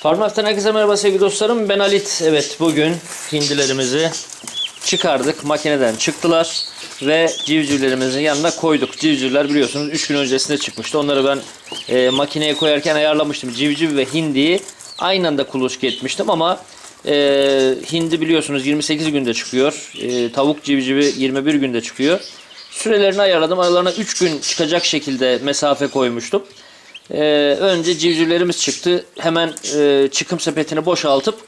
Farmaf'tan herkese merhaba sevgili dostlarım. Ben Halit. Evet bugün hindilerimizi çıkardık. Makineden çıktılar. Ve civcivlerimizin yanına koyduk. Civcivler biliyorsunuz 3 gün öncesinde çıkmıştı. Onları ben e, makineye koyarken ayarlamıştım. Civciv ve hindiyi aynı anda kuluçka etmiştim ama e, hindi biliyorsunuz 28 günde çıkıyor. E, tavuk civcivi 21 günde çıkıyor. Sürelerini ayarladım. Aralarına 3 gün çıkacak şekilde mesafe koymuştum. Ee, önce civcivlerimiz çıktı. Hemen e, çıkım sepetini boşaltıp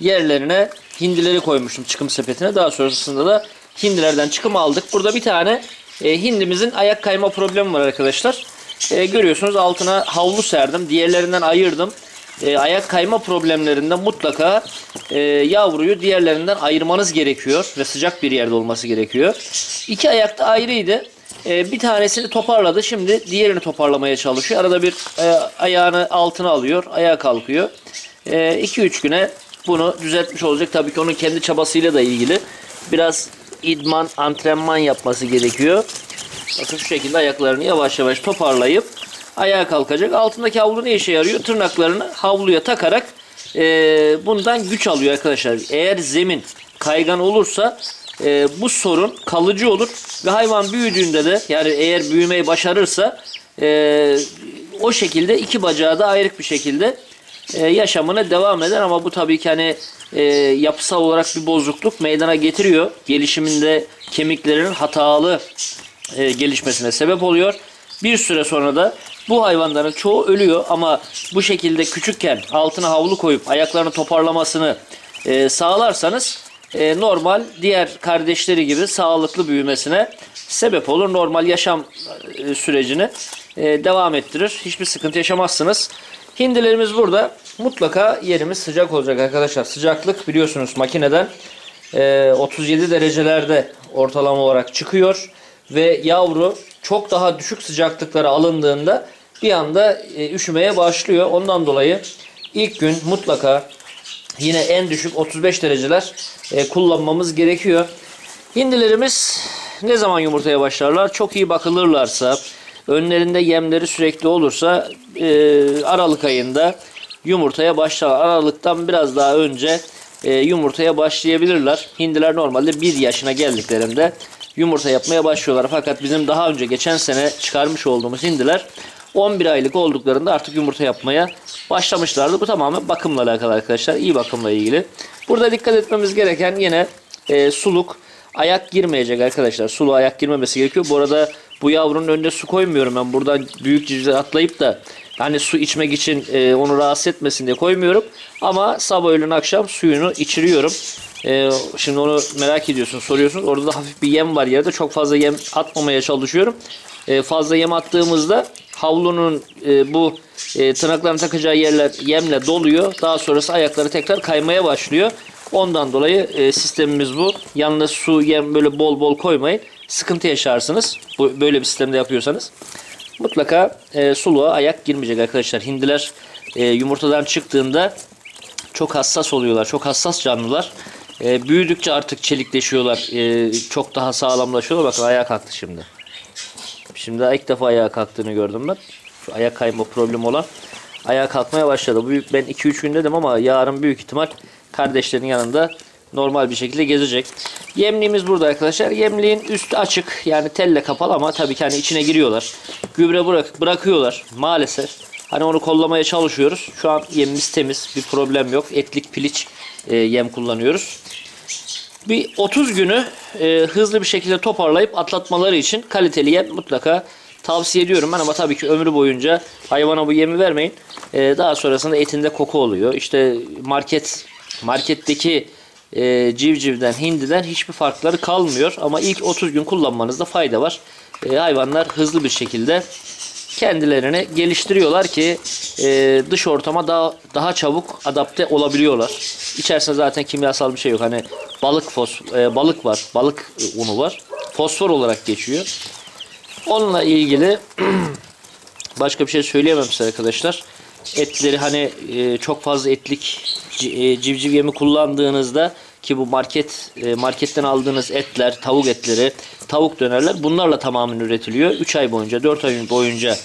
yerlerine hindileri koymuştum çıkım sepetine. Daha sonrasında da hindilerden çıkım aldık. Burada bir tane e, hindimizin ayak kayma problemi var arkadaşlar. E, görüyorsunuz altına havlu serdim. Diğerlerinden ayırdım. E, ayak kayma problemlerinde mutlaka e, yavruyu diğerlerinden ayırmanız gerekiyor ve sıcak bir yerde olması gerekiyor. İki ayakta ayrıydı. E, bir tanesini toparladı. Şimdi diğerini toparlamaya çalışıyor. Arada bir e, ayağını altına alıyor. Ayağa kalkıyor. 2-3 güne bunu düzeltmiş olacak. Tabii ki onun kendi çabasıyla da ilgili. Biraz idman, antrenman yapması gerekiyor. Bakın şu şekilde ayaklarını yavaş yavaş toparlayıp ayağa kalkacak. Altındaki havlu ne işe yarıyor? Tırnaklarını havluya takarak e, bundan güç alıyor arkadaşlar. Eğer zemin kaygan olursa e, bu sorun kalıcı olur ve hayvan büyüdüğünde de yani eğer büyümeyi başarırsa e, o şekilde iki bacağı da ayrık bir şekilde e, yaşamına devam eder ama bu tabii ki hani e, yapısal olarak bir bozukluk meydana getiriyor. Gelişiminde kemiklerin hatalı e, gelişmesine sebep oluyor. Bir süre sonra da bu hayvanların çoğu ölüyor ama bu şekilde küçükken altına havlu koyup ayaklarını toparlamasını e, sağlarsanız e, normal diğer kardeşleri gibi sağlıklı büyümesine sebep olur. Normal yaşam e, sürecini e, devam ettirir. Hiçbir sıkıntı yaşamazsınız. Hindilerimiz burada. Mutlaka yerimiz sıcak olacak arkadaşlar. Sıcaklık biliyorsunuz makineden e, 37 derecelerde ortalama olarak çıkıyor ve yavru çok daha düşük sıcaklıklara alındığında bir anda e, üşümeye başlıyor. Ondan dolayı ilk gün mutlaka yine en düşük 35 dereceler e, kullanmamız gerekiyor. Hindilerimiz ne zaman yumurtaya başlarlar? Çok iyi bakılırlarsa, önlerinde yemleri sürekli olursa e, Aralık ayında yumurtaya başlar. Aralıktan biraz daha önce e, yumurtaya başlayabilirler. Hindiler normalde 1 yaşına geldiklerinde yumurta yapmaya başlıyorlar. Fakat bizim daha önce geçen sene çıkarmış olduğumuz hindiler 11 aylık olduklarında artık yumurta yapmaya başlamışlardı. Bu tamamen bakımla alakalı arkadaşlar. İyi bakımla ilgili. Burada dikkat etmemiz gereken yine e, suluk ayak girmeyecek arkadaşlar. Sulu ayak girmemesi gerekiyor. Bu arada bu yavrunun önüne su koymuyorum ben. Buradan büyük civcivler atlayıp da hani su içmek için e, onu rahatsız etmesin diye koymuyorum. Ama sabah öğlen akşam suyunu içiriyorum. E, şimdi onu merak ediyorsun, soruyorsunuz. Orada da hafif bir yem var yerde. Çok fazla yem atmamaya çalışıyorum. E, fazla yem attığımızda havlunun e, bu e, tırnaklarını takacağı yerler yemle doluyor. Daha sonrası ayakları tekrar kaymaya başlıyor. Ondan dolayı e, sistemimiz bu. Yalnız su, yem böyle bol bol koymayın. Sıkıntı yaşarsınız. Bu, böyle bir sistemde yapıyorsanız. Mutlaka e, suluğa ayak girmeyecek arkadaşlar. Hindiler e, yumurtadan çıktığında çok hassas oluyorlar. Çok hassas canlılar. E, büyüdükçe artık çelikleşiyorlar. E, çok daha sağlamlaşıyorlar. Bakın ayağa kalktı şimdi. Şimdi ilk defa ayağa kalktığını gördüm ben. Şu ayak kayma problemi olan ayağa kalkmaya başladı. Büyük ben 2-3 gün dedim ama yarın büyük ihtimal kardeşlerin yanında normal bir şekilde gezecek. Yemliğimiz burada arkadaşlar. Yemliğin üstü açık. Yani telle kapalı ama tabii ki hani içine giriyorlar. Gübre bırak, bırakıyorlar maalesef. Hani onu kollamaya çalışıyoruz. Şu an yemimiz temiz. Bir problem yok. Etlik piliç e, yem kullanıyoruz. Bir 30 günü e, hızlı bir şekilde toparlayıp atlatmaları için kaliteli yem mutlaka tavsiye ediyorum ben ama tabii ki ömrü boyunca hayvana bu yemi vermeyin. E, daha sonrasında etinde koku oluyor. İşte market marketteki e, civcivden, hindiden hiçbir farkları kalmıyor. Ama ilk 30 gün kullanmanızda fayda var. E, hayvanlar hızlı bir şekilde kendilerini geliştiriyorlar ki e, dış ortama daha daha çabuk adapte olabiliyorlar. İçerisinde zaten kimyasal bir şey yok. Hani balık fos e, balık var, balık unu var. Fosfor olarak geçiyor. Onunla ilgili başka bir şey söyleyemem size arkadaşlar. Etleri hani e, çok fazla etlik e, civciv yemi kullandığınızda ki bu market e, marketten aldığınız etler, tavuk etleri, tavuk dönerler bunlarla tamamen üretiliyor. 3 ay boyunca, 4 ay boyunca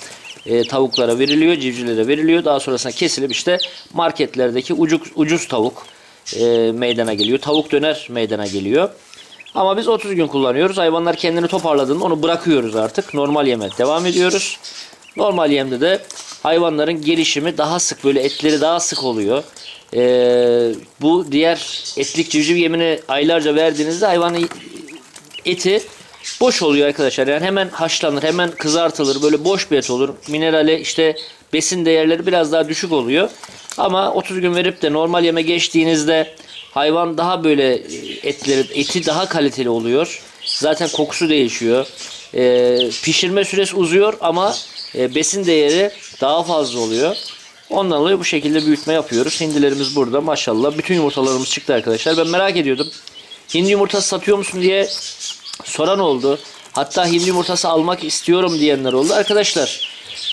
e, tavuklara veriliyor, civcivlere veriliyor. Daha sonrasında kesilip işte marketlerdeki ucuz, ucuz tavuk e, meydana geliyor. Tavuk döner meydana geliyor. Ama biz 30 gün kullanıyoruz. Hayvanlar kendini toparladığında onu bırakıyoruz artık. Normal yeme devam ediyoruz. Normal yemde de hayvanların gelişimi daha sık böyle etleri daha sık oluyor. Ee, bu diğer etlik civciv yemini aylarca verdiğinizde hayvanın eti boş oluyor arkadaşlar. Yani hemen haşlanır, hemen kızartılır. Böyle boş bir et olur. Minerali işte besin değerleri biraz daha düşük oluyor. Ama 30 gün verip de normal yeme geçtiğinizde hayvan daha böyle e, etleri eti daha kaliteli oluyor. Zaten kokusu değişiyor. Ee, pişirme süresi uzuyor ama e, besin değeri daha fazla oluyor. Ondan dolayı bu şekilde büyütme yapıyoruz. Hindilerimiz burada maşallah. Bütün yumurtalarımız çıktı arkadaşlar. Ben merak ediyordum. Hindi yumurtası satıyor musun diye soran oldu. Hatta hindi yumurtası almak istiyorum diyenler oldu. Arkadaşlar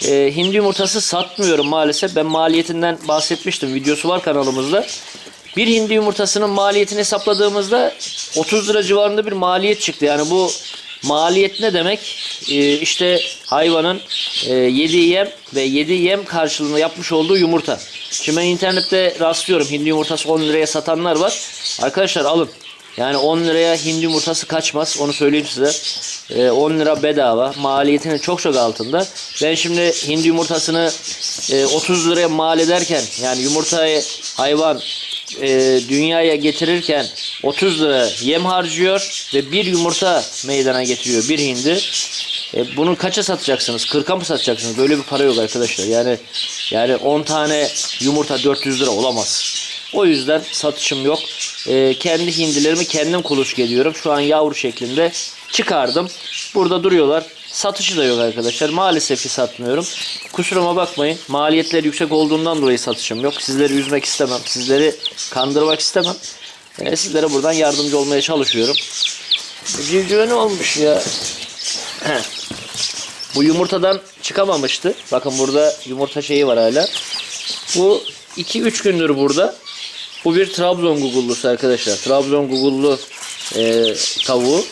e, hindi yumurtası satmıyorum maalesef. Ben maliyetinden bahsetmiştim. Videosu var kanalımızda. Bir hindi yumurtasının maliyetini hesapladığımızda 30 lira civarında bir maliyet çıktı. Yani bu maliyet ne demek? E, işte hayvanın e, yediği yem ve yediği yem karşılığında yapmış olduğu yumurta. Şimdi ben internette rastlıyorum. Hindi yumurtası 10 liraya satanlar var. Arkadaşlar alın. Yani 10 liraya hindi yumurtası kaçmaz. Onu söyleyeyim size. Ee, 10 lira bedava. Maliyetinin çok çok altında. Ben şimdi hindi yumurtasını e, 30 liraya mal ederken yani yumurtayı hayvan e, dünyaya getirirken 30 lira yem harcıyor ve bir yumurta meydana getiriyor bir hindi. E, bunu kaça satacaksınız? 40'a mı satacaksınız? Böyle bir para yok arkadaşlar. Yani yani 10 tane yumurta 400 lira olamaz. O yüzden satışım yok. Ee, kendi hindilerimi kendim kuluçka ediyorum. Şu an yavru şeklinde çıkardım. Burada duruyorlar. Satışı da yok arkadaşlar. Maalesef ki satmıyorum. Kusuruma bakmayın. Maliyetler yüksek olduğundan dolayı satışım yok. Sizleri üzmek istemem. Sizleri kandırmak istemem. Ee, sizlere buradan yardımcı olmaya çalışıyorum. Civcive ne olmuş ya? Bu yumurtadan çıkamamıştı. Bakın burada yumurta şeyi var hala. Bu 2-3 gündür burada. Bu bir Trabzon gugullusu arkadaşlar. Trabzon gugullu e, tavuğu.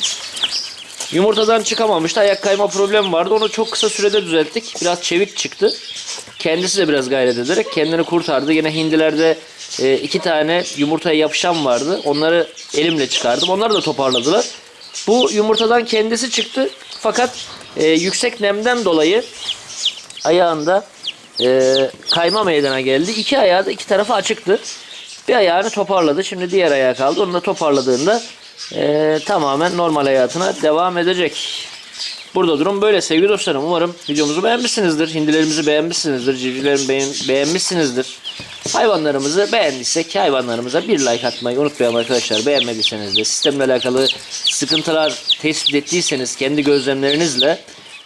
Yumurtadan çıkamamıştı. Ayak kayma problemi vardı. Onu çok kısa sürede düzelttik. Biraz çevik çıktı. Kendisi de biraz gayret ederek kendini kurtardı. Yine hindilerde e, iki tane yumurtaya yapışan vardı. Onları elimle çıkardım. Onları da toparladılar. Bu yumurtadan kendisi çıktı. Fakat e, yüksek nemden dolayı ayağında e, kayma meydana geldi. İki ayağı da iki tarafı açıktı. Bir ayağını toparladı. Şimdi diğer ayağı kaldı. Onu da toparladığında e, tamamen normal hayatına devam edecek. Burada durum böyle sevgili dostlarım. Umarım videomuzu beğenmişsinizdir. Hindilerimizi beğenmişsinizdir. Civcivlerimi beğen, beğenmişsinizdir. Hayvanlarımızı beğendiysek hayvanlarımıza bir like atmayı unutmayalım arkadaşlar. Beğenmediyseniz de sistemle alakalı sıkıntılar tespit ettiyseniz kendi gözlemlerinizle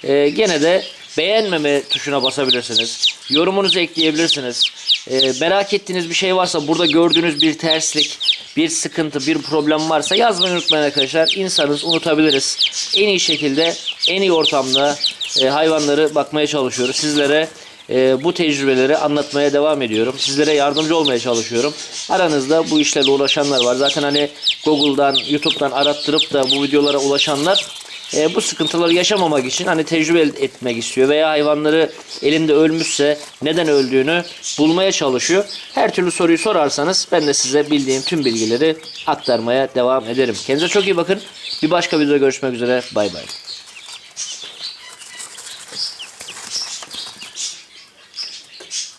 e, gene de beğenmeme tuşuna basabilirsiniz. Yorumunuzu ekleyebilirsiniz. E, merak ettiğiniz bir şey varsa burada gördüğünüz bir terslik, bir sıkıntı, bir problem varsa yazmayı unutmayın arkadaşlar. İnsanız unutabiliriz. En iyi şekilde, en iyi ortamda e, hayvanları bakmaya çalışıyoruz. Sizlere e, bu tecrübeleri anlatmaya devam ediyorum. Sizlere yardımcı olmaya çalışıyorum. Aranızda bu işlerle uğraşanlar var. Zaten hani Google'dan, YouTube'dan arattırıp da bu videolara ulaşanlar e, bu sıkıntıları yaşamamak için hani tecrübe etmek istiyor veya hayvanları elinde ölmüşse neden öldüğünü bulmaya çalışıyor. Her türlü soruyu sorarsanız ben de size bildiğim tüm bilgileri aktarmaya devam ederim. Kendinize çok iyi bakın. Bir başka videoda görüşmek üzere. Bay bay.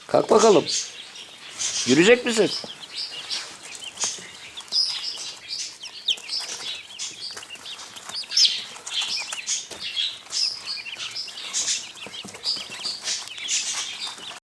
Kalk bakalım. Yürüyecek misin?